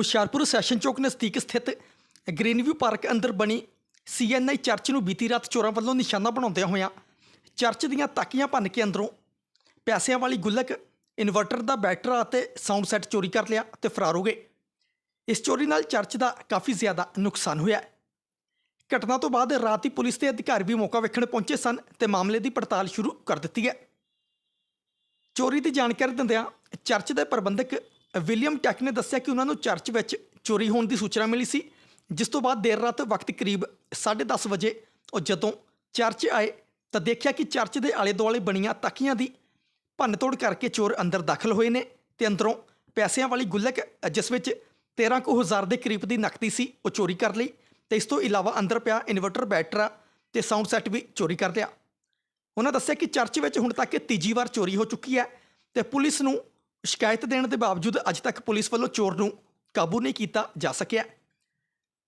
Hoshiarpur session ਚੌਕ ਨਜ਼ਦੀਕ ਸਥਿਤ ਗ੍ਰੀਨਵਿਊ park ਅੰਦਰ ਬਣੀ ਸੀਐਨਆਈ ਚਰਚ ਨੂੰ ਬੀਤੀ ਰਾਤ ਚੋਰਾਂ ਵੱਲੋਂ ਨਿਸ਼ਾਨਾ ਬਣਾਉਂਦਿਆਂ ਹੋਇਆਂ ਚਰਚ ਦੀਆਂ ਤਾਕੀਆਂ ਭੰਨ ਕੇ ਅੰਦਰੋਂ ਪੈਸਿਆਂ ਵਾਲੀ ਗੁੱਲਕ, ਇਨਵਰਟਰ ਦਾ ਬੈਟਰਾ ਅਤੇ ਸਾਊਂਡ ਸੈੱਟ ਚੋਰੀ ਕਰ ਲਿਆ ਤੇ ਫਰਾਰ ਹੋ ਗਏ। ਇਸ ਚੋਰੀ ਨਾਲ ਚਰਚ ਦਾ ਕਾਫੀ ਜ਼ਿਆਦਾ ਨੁਕਸਾਨ ਹੋਇਆ ਘਟਨਾ ਤੋਂ ਬਾਅਦ ਰਾਤ ਹੀ ਪੁਲਿਸ ਦੇ ਅਧਿਕਾਰੀ ਵੀ ਮੌਕਾ ਵੇਖਣ ਪਹੁੰਚੇ ਸਨ ਤੇ ਮਾਮਲੇ ਦੀ ਪੜਤਾਲ ਸ਼ੁਰੂ ਕਰ ਦਿੱਤੀ ਹੈ। ਚੋਰੀ ਦੀ ਜਾਣਕਾਰੀ ਦਿੰਦਿਆਂ ਚਰਚ ਦੇ ਪ੍ਰਬੰਧਕ ਵਿਲੀਅਮ ਟੈਕ ਨੇ ਦੱਸਿਆ ਕਿ ਉਹਨਾਂ ਨੂੰ ਚਰਚ ਵਿੱਚ ਚੋਰੀ ਹੋਣ ਦੀ ਸੂਚਨਾ ਮਿਲੀ ਸੀ, ਜਿਸ ਤੋਂ ਬਾਅਦ ਦੇਰ ਰਾਤ ਵਕਤ ਕਰੀਬ 10:30 ਵਜੇ ਉਹ ਜਦੋਂ ਚਰਚ ਆਏ ਤਾਂ ਦੇਖਿਆ ਕਿ ਚਰਚ ਦੇ ਆਲੇ ਦੁਆਲੇ ਬਣੀਆਂ ਤਕੀਆਂ ਦੀ ਭੰਨਤੋੜ ਕਰਕੇ ਚੋਰ ਅੰਦਰ ਦਾਖਲ ਹੋਏ ਨੇ ਤੇ ਅੰਦਰੋਂ ਪੈਸਿਆਂ ਵਾਲੀ ਗੁੱਲਕ, ਜਿਸ ਵਿੱਚ 13 ਕੁ ਹਜ਼ਾਰ ਦੇ ਕਰੀਬ ਦੀ ਨਕਦੀ ਸੀ, ਉਹ ਚੋਰੀ ਕਰ ਲਈ ਤੇ ਇਸ ਤੋਂ ਇਲਾਵਾ ਅੰਦਰ ਪਿਆ ਇਨਵਰਟਰ, ਬੈਟਰਾ ਤੇ ਸਾਊਂਡ ਸੈੱਟ ਵੀ ਚੋਰੀ ਕਰ ਲਿਆ। ਉਹਨਾਂ ਦੱਸਿਆ ਕਿ ਚਰਚ ਵਿੱਚ ਹੁਣ ਤੱਕ ਤੀਜੀ ਵਾਰ ਚੋਰੀ ਹੋ ਚੁੱਕੀ ਹੈ ਤੇ ਪੁਲਿਸ ਨੂੰ ਸ਼ਿਕਾਇਤ ਦੇਣ ਦੇ ਬਾਵਜੂਦ ਅੱਜ ਤੱਕ ਪੁਲਿਸ ਵੱਲੋਂ ਚੋਰ ਨੂੰ ਕਾਬੂ ਨਹੀਂ ਕੀਤਾ ਜਾ ਸਕਿਆ।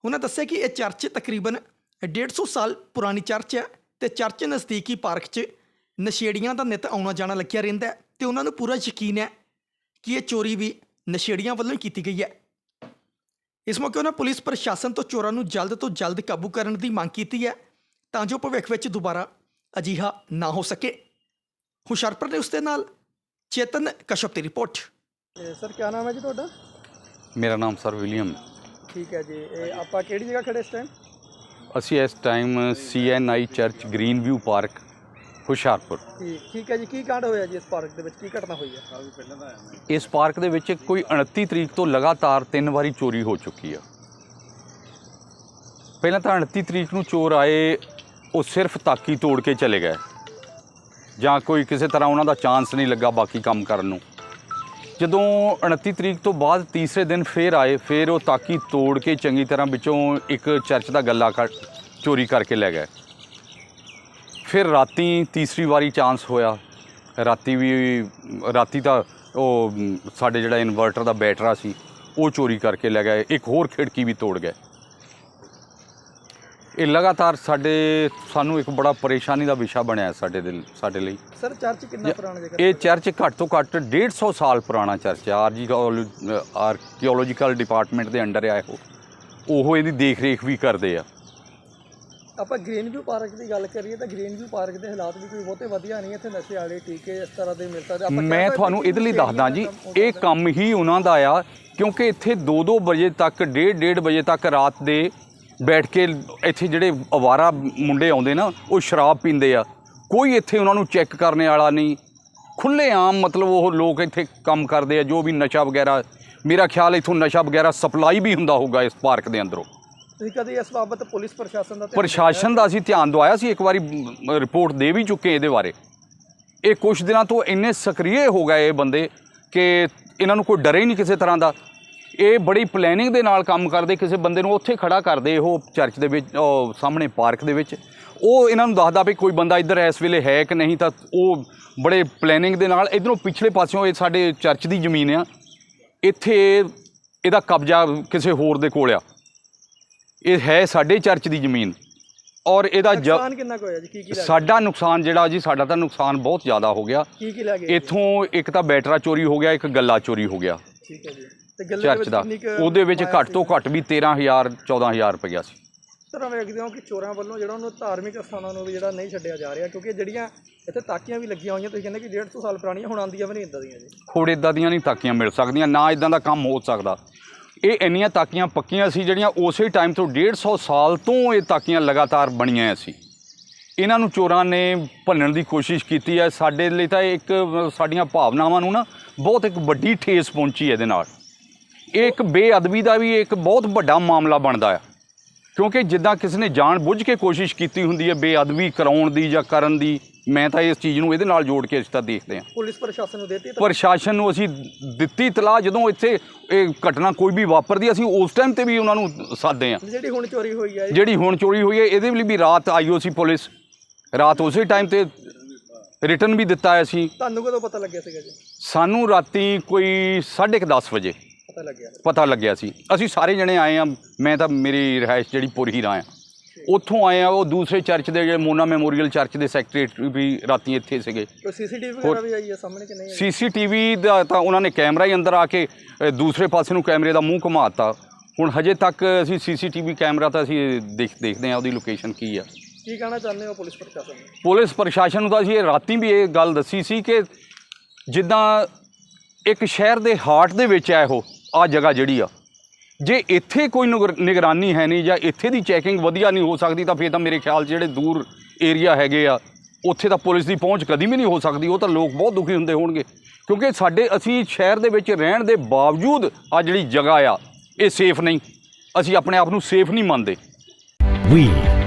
ਉਹਨਾਂ ਦੱਸਿਆ ਕਿ ਇਹ ਚਰਚ ਤਕਰੀਬਨ 150 ਸਾਲ ਪੁਰਾਣੀ ਚਰਚ ਹੈ ਤੇ ਚਰਚ ਨਜ਼ਦੀਕੀ ਪਾਰਕ 'ਚ ਨਸ਼ੇੜੀਆਂ ਦਾ ਨਿਤ ਆਉਣਾ ਜਾਣਾ ਲੱਗਿਆ ਰਹਿੰਦਾ ਹੈ ਤੇ ਉਹਨਾਂ ਨੂੰ ਪੂਰਾ ਯਕੀਨ ਹੈ ਕਿ ਇਹ ਚੋਰੀ ਵੀ ਨਸ਼ੇੜੀਆਂ ਵੱਲੋਂ ਹੀ ਕੀਤੀ ਗਈ ਹੈ। ਇਸ ਮੌਕੇ ਉਹਨਾਂ ਪੁਲਿਸ ਪ੍ਰਸ਼ਾਸਨ ਤੋਂ ਚੋਰਾਂ ਨੂੰ ਜਲਦ ਤੋਂ ਜਲਦ ਕਾਬੂ ਕਰਨ ਦੀ ਮੰਗ ਕੀਤੀ ਹੈ ਤਾਂ ਜੋ ਭਵਿੱਖ ਵਿੱਚ ਦੁਬਾਰਾ ਅਜਿਹਾ ਨਾ ਹੋ ਸਕੇ। ਹੁਸ਼ਿਆਰਪੁਰ ਨੇ ਉਸ ਦੇ ਨਾਲ ਚੇਤਨ ਕਸ਼ਪ ਦੀ ਰਿਪੋਰਟ। ਸਰ ਕੀ ਨਾਮ ਹੈ ਜੀ ਤੁਹਾਡਾ? ਮੇਰਾ ਨਾਮ ਸਰ ਵਿਲੀਅਮ। ਠੀਕ ਹੈ ਜੀ। ਇਹ ਆਪਾਂ ਕਿਹੜੀ ਜਗ੍ਹਾ ਖੜੇ ਇਸ ਟਾਈਮ ਅਸੀਂ ਇਸ time CNI church green view park Hoshiarpur. ਠੀਕ ਠੀਕ ਹੈ ਜੀ। ਕੀ ਕਾਂਡ ਹੋਇਆ ਜੀ ਇਸ ਪਾਰਕ ਦੇ ਵਿੱਚ? ਕੀ ਘਟਨਾ ਹੋਈ ਹੈ? ਇਸ ਪਾਰਕ ਦੇ ਵਿੱਚ ਕੋਈ 29 ਤਰੀਕ ਤੋਂ ਲਗਾਤਾਰ ਤਿੰਨ ਵਾਰੀ ਚੋਰੀ ਹੋ ਚੁੱਕੀ ਆ। ਪਹਿਲਾਂ ਤਾਂ 29 ਤਰੀਕ ਨੂੰ ਚੋਰ ਆਏ ਉਹ ਸਿਰਫ ਤਾਕੀ ਤੋੜ ਕੇ ਚਲੇ ਗਏ। ਜਾਂ ਕੋਈ ਕਿਸੇ ਤਰ੍ਹਾਂ ਉਹਨਾਂ ਦਾ ਚਾਂਸ ਨਹੀਂ ਲੱਗਾ ਬਾਕੀ ਕੰਮ ਕਰਨ ਨੂੰ। ਜਦੋਂ 29 ਤਰੀਕ ਤੋਂ ਬਾਅਦ ਤੀਸਰੇ ਦਿਨ ਫੇਰ ਆਏ, ਫੇਰ ਉਹ ਤਾਕੀ ਤੋੜ ਕੇ ਚੰਗੀ ਤਰ੍ਹਾਂ ਵਿੱਚੋਂ ਇੱਕ ਚਰਚ ਦਾ ਗੱਲਾ ਕੱਢ ਚੋਰੀ ਕਰਕੇ ਲੈ ਗਏ। ਫਿਰ ਰਾਤੀ ਤੀਸਰੀ ਵਾਰੀ ਚਾਂਸ ਹੋਇਆ। ਰਾਤੀ ਵੀ, ਰਾਤੀ ਤਾਂ ਉਹ, ਸਾਡੇ ਜਿਹੜਾ ਇਨਵਰਟਰ ਦਾ ਬੈਟਰਾ ਸੀ, ਉਹ ਚੋਰੀ ਕਰਕੇ ਲੈ ਗਏ। ਇੱਕ ਹੋਰ ਖਿੜਕੀ ਵੀ ਤੋੜ ਗਏ। ਇਹ ਲਗਾਤਾਰ ਸਾਡੇ ਸਾਨੂੰ ਇੱਕ ਬੜਾ ਪਰੇਸ਼ਾਨੀ ਦਾ ਵਿਸ਼ਾ ਬਣਿਆ ਹੈ ਸਾਡੇ ਦਿਲ ਸਾਡੇ ਲਈ। ਸਰ ਚਰਚ ਕਿੰਨਾ ਪੁਰਾਣਾ ਜਗ੍ਹਾ? ਇਹ ਚਰਚ ਘੱਟ ਤੋਂ ਘੱਟ 150 ਸਾਲ ਪੁਰਾਣਾ ਚਰਚ ਹੈ। ਆਰਕੀਓਲੋਜੀਕਲ ਡਿਪਾਰਟਮੈਂਟ ਦੇ ਅੰਡਰ ਆ ਉਹ। ਉਹ ਇਹਦੀ ਦੇਖ ਰੇਖ ਵੀ ਕਰਦੇ ਆ। ਆਪਾਂ ਗ੍ਰੀਨ ਵਿਊ ਪਾਰਕ ਦੀ ਗੱਲ ਕਰੀਏ ਤਾਂ ਗ੍ਰੀਨ ਵਿਊ ਪਾਰਕ ਦੇ ਹਾਲਾਤ ਵੀ ਕੋਈ ਬਹੁਤੇ ਵਧੀਆ ਨਹੀਂ ਇੱਥੇ ਨਸ਼ੇ ਵਾਲੇ ਟੀਕੇ ਇਸ ਤਰ੍ਹਾਂ ਦੇ ਮਿਲ ਸਕਦੇ ਆਪਾਂ ਮੈਂ ਤੁਹਾਨੂੰ ਇਹਦੇ ਲਈ ਦੱਸਦਾ ਦਾ ਜੀ ਹੋ ਇਹ। ਕੰਮ ਹੀ ਉਹਨਾਂ ਦਾ ਆ ਕਿਉਂਕਿ ਇੱਥੇ 2-2 ਵਜੇ ਤੱਕ 1:30 ਵਜੇ ਤੱਕ ਰਾਤ ਦੇ ਬੈਠ ਕੇ ਇੱਥੇ ਜਿਹੜੇ ਅਵਾਰਾ ਮੁੰਡੇ ਆਉਂਦੇ ਨਾ ਉਹ ਸ਼ਰਾਬ ਪੀਂਦੇ ਆ। ਕੋਈ ਇੱਥੇ ਉਹਨਾਂ ਨੂੰ ਚੈੱਕ ਕਰਨ ਵਾਲਾ ਨਹੀਂ। ਖੁੱਲੇ ਆਮ ਮਤਲਬ ਉਹ ਲੋਕ ਇੱਥੇ ਕੰਮ ਕਰਦੇ ਆ ਜੋ ਵੀ ਨਸ਼ਾ ਵਗੈਰਾ ਮੇਰਾ ਖਿਆਲ ਇਥੋਂ ਨਸ਼ਾ ਵਗੈਰਾ ਸਪਲਾਈ ਵੀ ਹੁੰਦਾ ਹੋਊਗਾ ਇਸ ਪਾਰਕ ਦੇ ਅੰਦਰੋਂ। ਤੁਸੀਂ ਕਦੇ ਇਸ ਬਾਬਤ ਪੁਲਿਸ ਪ੍ਰਸ਼ਾਸਨ ਦਾ ਪ੍ਰਸ਼ਾਸਨ ਦਾ ਅਸੀਂ ਧਿਆਨ ਦਵਾਇਆ ਸੀ ਇੱਕ ਵਾਰੀ ਰਿਪੋਰਟ ਦੇ ਵੀ ਚੁੱਕੇ ਇਹਦੇ ਬਾਰੇ। ਇਹ ਕੁਝ ਦਿਨਾਂ ਤੋਂ ਇੰਨੇ ਸਕਰੀਏ ਹੋ ਗਏ ਇਹ ਬੰਦੇ ਕਿ ਇਹਨਾਂ ਨੂੰ ਕੋਈ ਡਰ ਹੀ ਨਹੀਂ ਕਿਸੇ ਤਰ੍ਹਾਂ ਦਾ। ਇਹ ਬੜੀ ਪਲੈਨਿੰਗ ਦੇ ਨਾਲ ਕੰਮ ਕਰਦੇ ਕਿਸੇ ਬੰਦੇ ਨੂੰ ਉੱਥੇ ਖੜਾ ਕਰਦੇ ਉਹ ਚਰਚ ਦੇ ਵਿੱਚ ਸਾਹਮਣੇ ਪਾਰਕ ਦੇ ਵਿੱਚ। ਉਹ ਇਹਨਾਂ ਨੂੰ ਦੱਸਦਾ ਵੀ ਕੋਈ ਬੰਦਾ ਇੱਧਰ ਇਸ ਵੇਲੇ ਹੈ ਕਿ ਨਹੀਂ ਤਾਂ ਉਹ ਬੜੇ ਪਲੈਨਿੰਗ ਦੇ ਨਾਲ ਇਧਰੋਂ ਪਿਛਲੇ ਪਾਸਿਓਂ ਇਹ ਸਾਡੇ ਚਰਚ ਦੀ ਜ਼ਮੀਨ ਆ। ਇੱਥੇ ਇਹਦਾ ਕਬਜ਼ਾ ਕਿਸੇ ਹੋਰ ਦੇ ਕੋਲ ਆ। ਇਹ ਹੈ ਸਾਡੇ ਚਰਚ ਦੀ ਜ਼ਮੀਨ। ਔਰ ਇਹਦਾ ਨੁਕਸਾਨ ਕਿੰਨਾ ਹੋਇਆ ਜੀ? ਕੀ ਕੀ ਸਾਡਾ ਨੁਕਸਾਨ ਜਿਹੜਾ ਜੀ ਸਾਡਾ ਤਾਂ ਨੁਕਸਾਨ ਬਹੁਤ ਜ਼ਿਆਦਾ ਹੋ ਗਿਆ। ਕੀ ਕੀ ਲੱਗੇ ਇਥੋਂ ਇੱਕ ਤਾਂ ਬੈਟਰਾ ਚੋਰੀ ਹੋ ਗਿਆ ਇੱਕ ਗੱਲਾ ਚੋਰੀ ਹੋ ਗਿਆ। ਠੀਕ ਹੈ ਜੀ। ਚਰਚ ਦਾ। ਉਹਦੇ ਵਿੱਚ ਘੱਟ ਤੋਂ ਘੱਟ ਵੀ 13000 14000 ਰੁਪਇਆ ਸੀ। ਤਰ੍ਹਾਂ ਵੇਖਦੇ ਹਾਂ ਕਿ ਚੋਰਾਂ ਵੱਲੋਂ ਜਿਹੜਾ ਉਹਨੂੰ ਧਾਰਮਿਕ ਸਥਾਨਾਂ ਨੂੰ ਵੀ ਜਿਹੜਾ ਨਹੀਂ ਛੱਡਿਆ ਜਾ ਰਿਹਾ ਕਿਉਂਕਿ ਜਿਹੜੀਆਂ ਇੱਥੇ ਤਾਕੀਆਂ ਵੀ ਲੱਗੀਆਂ ਹੋਈਆਂ ਤੁਸੀਂ ਕਹਿੰਦੇ ਕਿ 150 ਸਾਲ ਪੁਰਾਣੀਆਂ ਹੁਣ ਆਉਂਦੀਆਂ ਵੀ ਨਹੀਂ ਇਦਾਂ ਦੀਆਂ ਜੀ। ਹੋਰ ਇਦਾਂ ਦੀਆਂ ਨਹੀਂ ਤਾਕੀਆਂ ਮਿਲ ਸਕਦੀਆਂ ਨਾ ਇਦਾਂ ਦਾ ਕੰਮ ਹੋ ਸਕਦਾ। ਇਹ ਇੰਨੀਆਂ ਤਾਕੀਆਂ ਪੱਕੀਆਂ ਸੀ ਜਿਹੜੀਆਂ ਉਸੇ ਟਾਈਮ ਤੋਂ 150 ਸਾਲ ਤੋਂ ਇਹ ਤਾਕੀਆਂ ਲਗਾਤਾਰ ਬਣੀਆਂ ਸੀ। ਇਹਨਾਂ ਨੂੰ ਚੋਰਾਂ ਨੇ ਭੰਨਣ ਦੀ ਕੋਸ਼ਿਸ਼ ਕੀਤੀ ਹੈ। ਸਾਡੇ ਲਈ ਤਾਂ ਇੱਕ ਸਾਡੀਆਂ ਭਾਵਨਾਵਾਂ ਨੂੰ ਨਾ ਬਹੁਤ ਇੱਕ ਵੱਡੀ ਠੇਸ ਪਹੁੰਚੀ ਹੈ ਇਹਦੇ ਨਾਲ। ਇਹ ਇੱਕ ਬੇਅਦਬੀ ਦਾ ਵੀ ਇੱਕ ਬਹੁਤ ਵੱਡਾ ਮਾਮਲਾ ਬਣਦਾ ਹੈ ਕਿਉਂਕਿ ਜਿੱਦਾਂ ਕਿਸੇ ਨੇ ਜਾਣ ਬੁੱਝ ਕੇ ਕੋਸ਼ਿਸ਼ ਕੀਤੀ ਹੁੰਦੀ ਹੈ ਬੇਅਦਬੀ ਕਰਾਉਣ ਦੀ ਜਾਂ ਕਰਨ ਦੀ ਮੈਂ ਤਾਂ ਇਸ ਚੀਜ਼ ਨੂੰ ਇਹਦੇ ਨਾਲ ਜੋੜ ਕੇ ਅਸੀਂ ਤਾਂ ਦੇਖਦੇ ਹਾਂ। ਪੁਲਿਸ ਪ੍ਰਸ਼ਾਸਨ ਨੂੰ ਦੇਤੀ ਪ੍ਰਸ਼ਾਸਨ ਨੂੰ ਅਸੀਂ ਦਿੱਤੀ ਤਲਾਹ ਜਦੋਂ ਇੱਥੇ ਇਹ ਘਟਨਾ ਕੋਈ ਵੀ ਵਾਪਰਦੀ ਅਸੀਂ ਉਸ ਟਾਈਮ ਤੇ ਵੀ ਉਹਨਾਂ ਨੂੰ ਸਾਧਦੇ ਹਾਂ। ਜਿਹੜੀ ਹੁਣ ਚੋਰੀ ਹੋਈ ਹੈ ਜਿਹੜੀ ਹੁਣ ਚੋਰੀ ਹੋਈ ਹੈ ਇਹਦੇ ਲਈ ਵੀ ਰਾਤ ਆਈਓ ਸੀ ਪੁਲਿਸ। ਰਾਤ ਉਸੇ ਟਾਈਮ ਤੇ ਰਿਟਰਨ ਵੀ ਦਿੱਤਾ ਹੈ ਅਸੀਂ। ਤੁਹਾਨੂੰ ਕਦੋਂ ਪਤਾ ਲੱਗਿਆ ਸੀਗਾ ਜੀ? ਸਾਨੂੰ ਰਾਤੀ ਕੋਈ 10:30 ਵਜੇ। ਪਤਾ ਲੱਗਿਆ? ਪਤਾ ਲੱਗਿਆ ਸੀ। ਅਸੀਂ ਸਾਰੇ ਜਣੇ ਆਏ ਆ। ਮੈਂ ਤਾਂ ਮੇਰੀ ਰਿਹਾਇਸ਼ ਜਿਹੜੀ ਪੁਰ ਹੀ ਰਾਂ ਆ। ਉੱਥੋਂ ਆਏ ਆ ਉਹ ਦੂਸਰੇ ਚਰਚ ਦੇ ਜਿਹੜੇ ਮੋਨਾ ਮੈਮੋਰੀਅਲ ਚਰਚ ਦੇ ਸੈਕਟਰੀ ਵੀ ਰਾਤੀ ਇੱਥੇ ਸੀਗੇ। ਸੀਸੀਟੀਵੀ ਵਗੈਰਾ ਵੀ ਆਈ ਹੈ ਸਾਹਮਣੇ ਕਿ ਨਹੀਂ ਆਈ? ਸੀਸੀਟੀਵੀ ਦਾ ਤਾਂ ਉਹਨਾਂ ਨੇ ਕੈਮਰਾ ਹੀ ਅੰਦਰ ਆ ਕੇ ਅ, ਦੂਸਰੇ ਪਾਸੇ ਨੂੰ ਕੈਮਰੇ ਦਾ ਮੂੰਹ ਘੁਮਾਤਾ। ਹੁਣ ਹਜੇ ਤੱਕ ਅਸੀਂ ਸੀਸੀਟੀਵੀ ਕੈਮਰਾ ਤਾਂ ਅਸੀਂ ਦੇਖ ਦੇਖਦੇ ਹਾਂ ਉਹਦੀ ਲੋਕੇਸ਼ਨ ਕੀ ਆ। ਕੀ ਕਹਿਣਾ ਚਾਹੁੰਦੇ ਹੋ ਪੁਲਿਸ ਪ੍ਰਸ਼ਾਸਨ ਨੂੰ? ਪੁਲਿਸ ਪ੍ਰਸ਼ਾਸਨ ਨੂੰ ਤਾਂ ਅਸੀਂ ਇਹ ਰਾਤੀ ਵੀ ਇਹ ਗੱਲ ਦੱਸੀ ਸੀ ਕਿ ਜਿੱਦਾਂ ਇੱਕ ਸ਼ਹਿਰ ਦੇ ਹਾਰਟ ਦੇ ਵਿੱਚ ਹੈ ਉਹ ਆ ਜਗ੍ਹਾ ਜਿਹੜੀ ਆ। ਜੇ ਇੱਥੇ ਕੋਈ ਨਿਗਰ- ਨਿਗਰਾਨੀ ਹੈ ਨਹੀਂ ਜਾਂ ਇੱਥੇ ਦੀ ਚੈਕਿੰਗ ਵਧੀਆ ਨਹੀਂ ਹੋ ਸਕਦੀ ਤਾਂ ਫਿਰ ਤਾਂ ਮੇਰੇ ਖਿਆਲ 'ਚ ਜਿਹੜੇ ਦੂਰ ਏਰੀਆ ਹੈਗੇ ਆ, ਉੱਥੇ ਤਾਂ ਪੁਲਿਸ ਦੀ ਪਹੁੰਚ ਕਦੀ ਵੀ ਨਹੀਂ ਹੋ ਸਕਦੀ, ਉਹ ਤਾਂ ਲੋਕ ਬਹੁਤ ਦੁਖੀ ਹੁੰਦੇ ਹੋਣਗੇ। ਕਿਉਂਕਿ ਸਾਡੇ, ਅਸੀਂ ਸ਼ਹਿਰ ਦੇ ਵਿੱਚ ਰਹਿਣ ਦੇ ਬਾਵਜੂਦ ਆ ਜਿਹੜੀ ਜਗ੍ਹਾ ਆ, ਇਹ ਸੇਫ ਨਹੀਂ। ਅਸੀਂ ਆਪਣੇ ਆਪ ਨੂੰ ਸੇਫ ਨਹੀਂ ਮੰਨਦੇ। ਵੀ